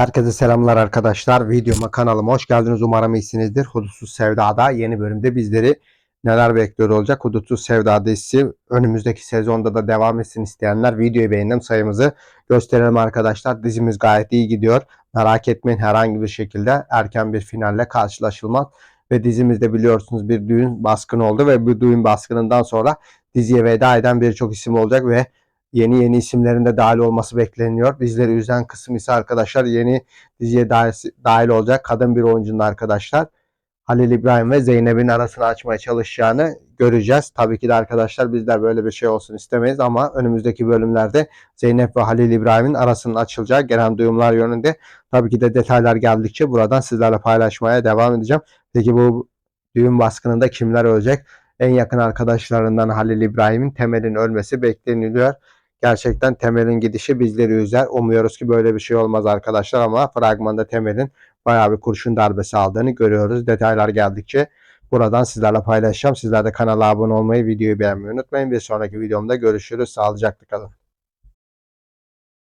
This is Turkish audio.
Herkese selamlar arkadaşlar. Videoma kanalıma hoş geldiniz. Umarım iyisinizdir. Hudutsuz Sevda'da yeni bölümde bizleri neler bekliyor olacak. Hudutsuz Sevda dizisi önümüzdeki sezonda da devam etsin isteyenler videoyu beğenelim sayımızı gösterelim arkadaşlar. Dizimiz gayet iyi gidiyor. Merak etmeyin herhangi bir şekilde erken bir finalle karşılaşılmaz. Ve dizimizde biliyorsunuz bir düğün baskını oldu ve bu düğün baskınından sonra diziye veda eden birçok isim olacak ve yeni yeni isimlerin de dahil olması bekleniyor. Bizleri üzen kısım ise arkadaşlar yeni diziye dahil, olacak kadın bir oyuncunun arkadaşlar Halil İbrahim ve Zeynep'in arasını açmaya çalışacağını göreceğiz. Tabii ki de arkadaşlar bizler böyle bir şey olsun istemeyiz ama önümüzdeki bölümlerde Zeynep ve Halil İbrahim'in arasının açılacağı gelen duyumlar yönünde tabii ki de detaylar geldikçe buradan sizlerle paylaşmaya devam edeceğim. Peki bu düğün baskınında kimler ölecek? En yakın arkadaşlarından Halil İbrahim'in Temel'in ölmesi bekleniliyor. Gerçekten Temel'in gidişi bizleri üzer. Umuyoruz ki böyle bir şey olmaz arkadaşlar ama fragmanda Temel'in bayağı bir kurşun darbesi aldığını görüyoruz. Detaylar geldikçe buradan sizlerle paylaşacağım. Sizler de kanala abone olmayı, videoyu beğenmeyi unutmayın. Bir sonraki videomda görüşürüz. Sağlıcakla kalın.